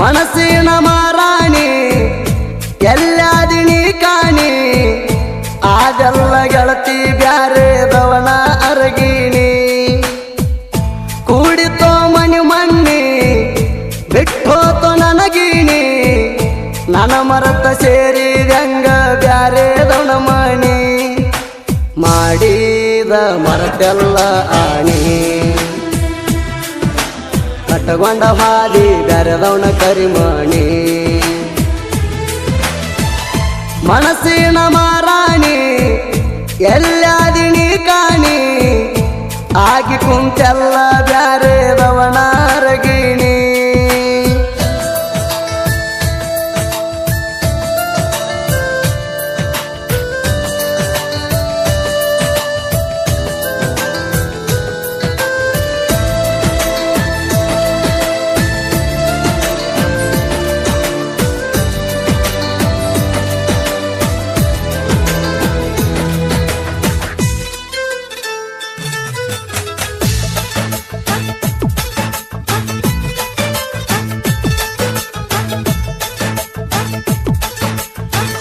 ಮನಸ್ಸಿನ ಮಾರಾಣಿ ಎಲ್ಲ ದಿನಿ ಕಾಣಿ ಆದೆಲ್ಲ ಗೆಳತಿ ಬ್ಯಾರೆ ದವನ ಅರಗಿಣಿ. ಕೂಡಿತೋ ಮನಿ ಮಣ್ಣಿ, ಬಿಟ್ಟೋತೋ ನನಗಿಣಿ ನನ ಮರತ ಸೇರಿ ರಂಗ ಬ್ಯಾರೆ ದವನ ಮಣಿ. ಮಾಡಿದ ಮರತೆಲ್ಲ ಆಣಿ. ಕಟ್ಟಗೊಂಡ ಹಾದಿ ಬ್ಯಾರೆದವನ ಕರಿಮಣಿ. ಮನಸ್ಸಿನ ಮಾರಾಣಿ ಎಲ್ಲಾದಿನಿ ಕಾಣಿ. ಆಗಿ ಕುಂತೆಲ್ಲ ಬ್ಯಾರೆದವನಾರಗಿಣಿ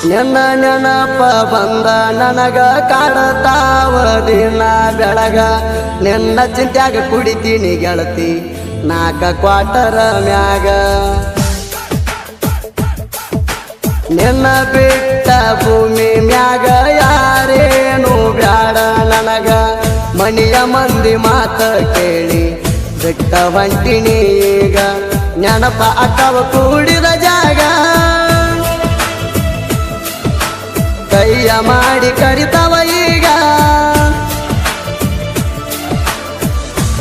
ನಿನ್ನ ನೆನಪ ಬಂದ ನನಗ ಕಾಡತಾವ ದಿನ ಬೆಳಗ. ನೆನ್ನ ಚಿಂತ್ಯಾಗ ಕುಡಿತೀನಿ ಗೆಳತಿ, ನಾಕ ಕ್ವಾಟರ ಮ್ಯಾಗ. ನಿನ್ನ ಬಿಟ್ಟ ಭೂಮಿ ಮ್ಯಾಗ ಯಾರೇನು ಬ್ಯಾಡ ನನಗ. ಮನಿಯ ಮಂದಿ ಮಾತ ಕೇಳಿ ಬಿಟ್ಟ ಹೊಂಟಿನಿ ಈಗ. ನೆನಪ ಅಕ್ಕವ ಕೂಡಿದ ಜಾಗ. ಕೈಯ ಮಾಡಿ ಕರಿತವ ಈಗ.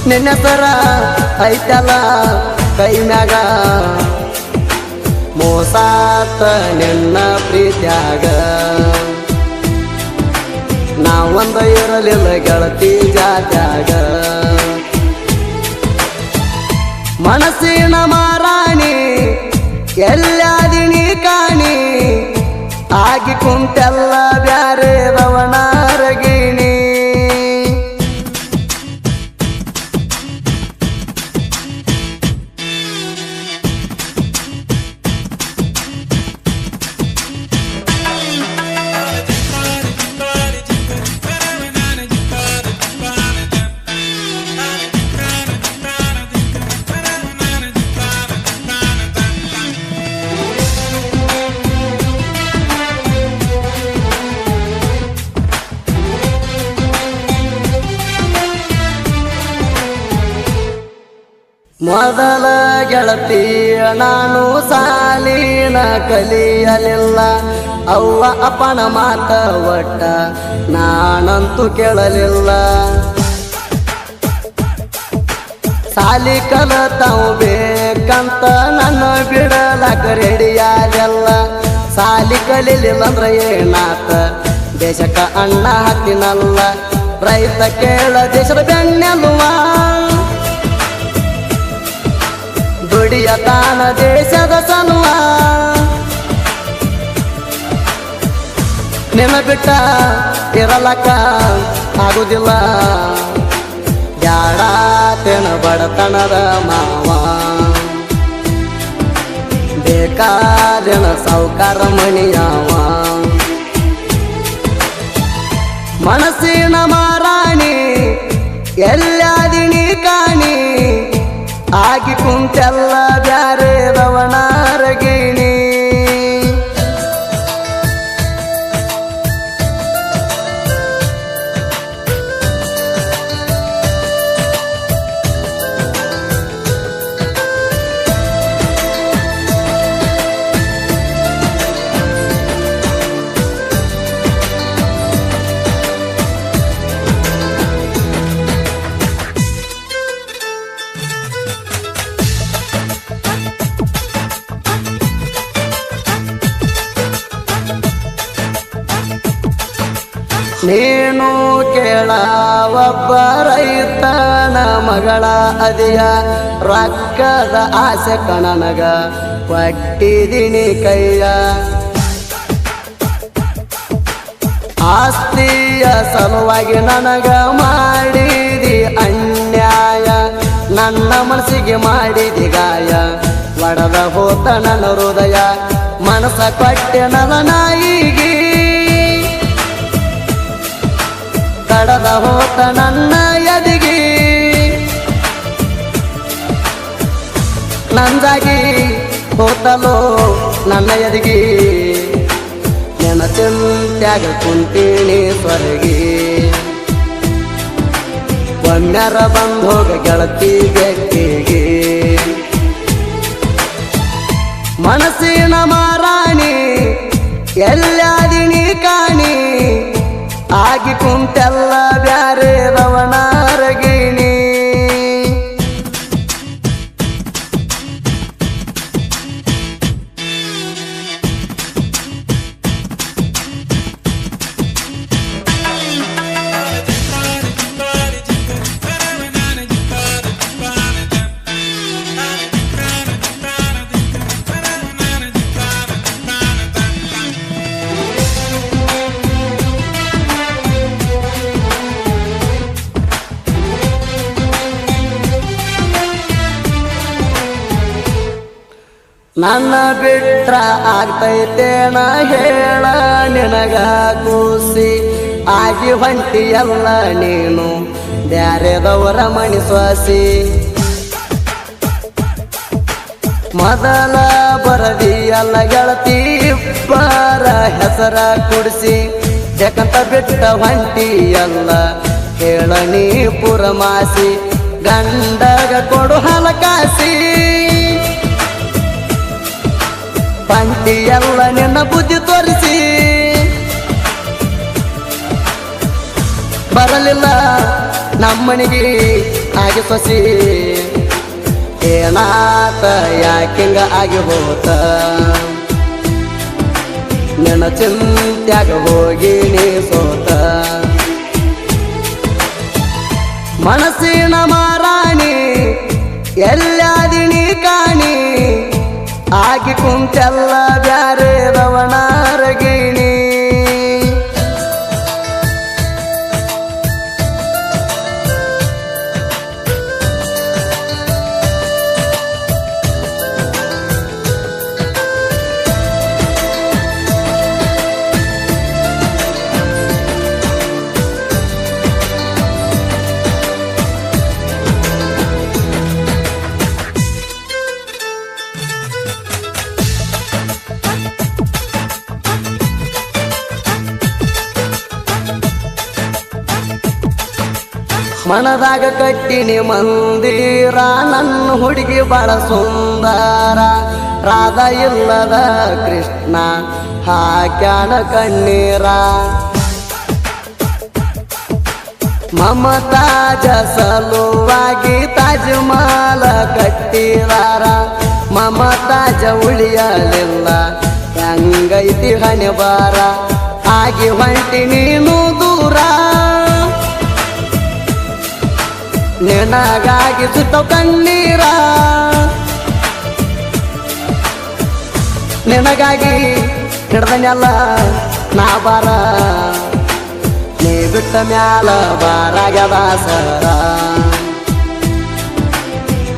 ನಿನ್ನ ಸರ ಐತಲ್ಲ ಕೈ ಮ್ಯಾಗ ಮೋಸಾತ ನಿನ್ನ ಪ್ರೀತ್ಯಾಗ. ನಾವೊಂದ ಇರಲಿಲ್ಲ ಗೆಳತಿ ಜಾತ್ಯಾಗ. ಮನಸ್ಸಿನ ಮಾರಾಣಿ ಎಲ್ಲಾದಿನಿ ಕಾಣಿ. ಆಗಿ ಕುಂಟೆಲ್ಲ ಬ್ಯಾರೆ ರವಣಾರಗಿಣಿ ಮೊದಲ ಗೆಳತಿ, ನಾನು ಸಾಲಿನ ಕಲಿಯಲಿಲ್ಲ. ಅವ್ವ ಅಪ್ಪನ ಮಾತ ಒಟ್ಟ ನಾನಂತೂ ಕೇಳಲಿಲ್ಲ. ಸಾಲಿ ಕಲತಾವು ಬೇಕಂತ ನನ್ನ ಬಿಡಲಕ ರೆಡಿಯಾಗಲ್ಲ ಸಾಲಿ ಕಲಿಲಿಲ್ಲ ಅಂದ್ರೆ ಏನಾತ? ದೇಶಕ ಅಣ್ಣ ಹಾಕಿನಲ್ಲ ರೈತ ಕೇಳ ದೇಶದ ಬೆನ್ನೆಲ್ಲುವ ದುಡಿಯ ತಾನ ದೇಶದ ಸನ್ವ. ನಿನ್ನ ಬಿಟ್ಟ ಇರಲಕ್ಕ ಆಗುದಿಲ್ಲ. ಬ್ಯಾಡಾತೇನ ಬಡತನದ ಮಾವ. ಬೇಕಾದೇನ ಸಾವುಕಾರ ಮಣಿಯಾವ. ಮನಸ್ಸಿನ ಮಾರಾಣಿ ಎಲ್ಲಾದಿನಿ ಕಾಣಿ. ಆಗಿ ಕುಂತೆಲ್ಲ ಬ್ಯಾರೆ ರವಣಾರಗಿಣಿ ಕೇಳ ಒಬ್ಬ ರೈತನ ಮಗಳ ಅದಿಯ ರಕ್ಕದ ಆಸೆ ಕಣನಗ. ಪಟ್ಟಿದಿನಿ ಕೈಯ. ಆಸ್ತಿಯ ಸಲುವಾಗಿ ನನಗ ಮಾಡಿದಿ ಅನ್ಯಾಯ. ನನ್ನ ಮನಸ್ಸಿಗೆ ಮಾಡಿದಿ ಗಾಯ. ಒಡದ ಹೋತ ನನ್ನ ಹೃದಯ. ಮನಸ್ಸ ಕೊಟ್ಟೆ ನನ್ನ ನಾಯಿಗೆ. ಕಡದ ಹೋತ ನನ್ನ ಎದಿಗಿ. ನಂದಾಗಿ ಹೋತಲೋ ನನ್ನ ಎದಗಿ. ನೆನಚಿಂತ್ಯಾಗ ಕುಂತೀನಿ ಸ್ವರ್ಗಿ. ಒಮ್ಮ್ಯಾರ ಬಂದು ಹೋಗ ಗೆಳತಿ ಬೆಕ್ಕಿಗೆ ಮನಸ್ಸಿನ ಮಾರಾಣಿ ಎಲ್ಲಾದಿನಿ ಆಗಿ ನನ್ನ ಬಿಟ್ರ ಆಗ್ತೈತೇನ ಹೇಳ ನಿನಗ ಕೂಸಿ. ಆಗಿ ಹೊಂಟಿಯಲ್ಲ ನೀನು, ಬ್ಯಾರೆದವರ ಮಣಿಸ್ವಾಸಿ ಮೊದಲ ಬರದಿಯಲ್ಲ ಗೆಳತಿ ಇಬ್ಬರ ಹೆಸರ ಕುಡಿಸಿ. ಜಗತ್ತ ಬಿಟ್ಟ ಹೊಂಟಿಯಲ್ಲ ಹೇಳ ನೀ ಪುರಮಾಸಿ. ಗಂಡಗ ಕೊಡು ಹಲಕಾಸಿ ಪಂಟಿಯಲ್ಲ ನಿನ್ನ ಬುದ್ಧಿ ತೋರಿಸಿ. ಬರಲಿಲ್ಲ ನಮ್ಮನಿಗೆ ಆಗಿ ಸೊಸಿ. ಏನಾತ ಯಾಕಿಂಗ ಆಗಿ ಹೋತ? ನಿನ್ನ ಚಿಂತ್ಯಾಗ ಹೋಗಿ ನೀ ಸೋತ. ಮನಸ್ಸಿನ ಮಾರಾಣಿ ಎಲ್ಲಾದಿನಿ ಆಗಿ ಮನದಾಗ ಕಟ್ಟಿನಿ ಮಂದಿರ, ನನ್ನ ಹುಡುಗಿ ಬಹಳ ಸುಂದರ. ರಾಧ ಇಲ್ಲದ ಕೃಷ್ಣ, ಹಾಕ್ಯಾನ ಕಣ್ಣೀರ. ಮಮತಾಜ ಸಲುವಾಗಿ ತಾಜ್ ಮಾಲ ಕಟ್ಟಿದಾರ. ಮಮತಾಜ ಉಳಿಯಲಿಲ್ಲ, ಹೆಂಗೈತಿ ಹಣೆ ಬಾರ ಆಗಿ ಹೊಂಟಿ ನೀನು ದೂರ. ನಿನಗಾಗಿ ಸುತ್ತ ಕಣ್ಣೀರ. ನಿನಗಾಗಿ ಹಿಡ್ದನೆಲ್ಲ ನಾ ಬಾರ. ನೀ ಬಿಟ್ಟ ಮ್ಯಾಲ ಬಾರಾಗ ದಾಸರ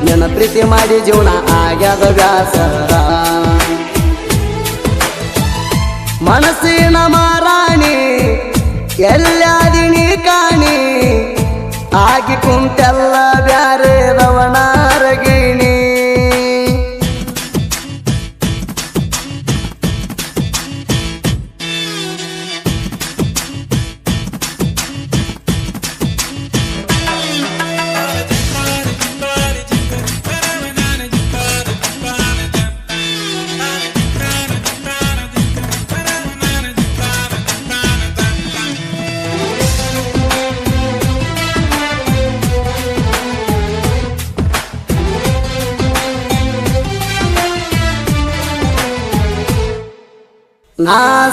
ನಿನ್ನ ಪ್ರೀತಿ ಮಾಡಿ ಜೀವನ ಆಗ್ಯದ ವ್ಯಾಸರ. ಮನಸ್ಸಿನ ಮಾರಾಣಿ ಎಲ್ಲಾದಿನಿ ಕಾಣಿ ಆಗಿ ಕುಂತೆಲ್ಲ ಬ್ಯಾರೆ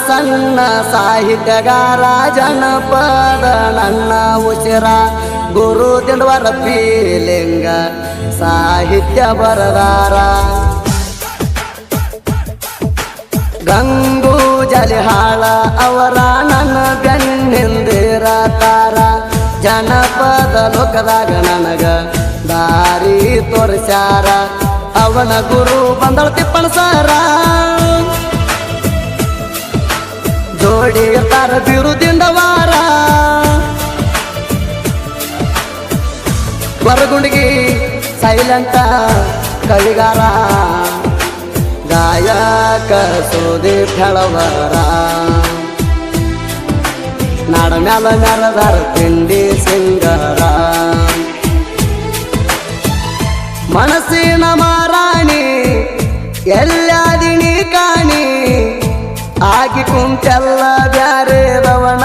ಸಣ್ಣ ಸಾಹಿತ್ಯಗಾರ ಜನಪದ ನನ್ನ ಉಸಿರ. ಗುರು ದಿಂಡವರ ಪೀಲಿಂಗ ಸಾಹಿತ್ಯ ಬರದಾರ. ಗಂಗು ಜಲಿಹಾಳ ಅವರ ನನ್ನ ಬೆನ್ನಿಂದಿರ ತಾರ. ಜನಪದ ಲೋಕದಾಗ ನನಗ ದಾರಿ ತೋರಿಸ್ಯಾರ. ಅವನ ಗುರು ಬಂದಳ ತಿಪ್ಪಣಸಾರ ಜೋಡಿ ಇರ್ತಾರ ಬಿರುದಿಂಡವಾರ ಹೊರಗುಂಡಿಗಿ ಸೈಲೆಂಟ ಕವಿಗಾರ ಗಾಯಕ ಸುದೀಪ್ ಹೇಳವರ ನಾಡ ಮ್ಯಾಲ ಮ್ಯಾಲದಾರ ತಿಂಡಿ ಸಿಂಗರ. ಮನಸ್ಸಿನ ಮಾರಾಣಿ ಎಲ್ಲಾದಿನಿ ಕಾಣಿ. ಆಗಿ ಕುಂತೆಲ್ಲ ಬ್ಯಾರೆ ರವಣ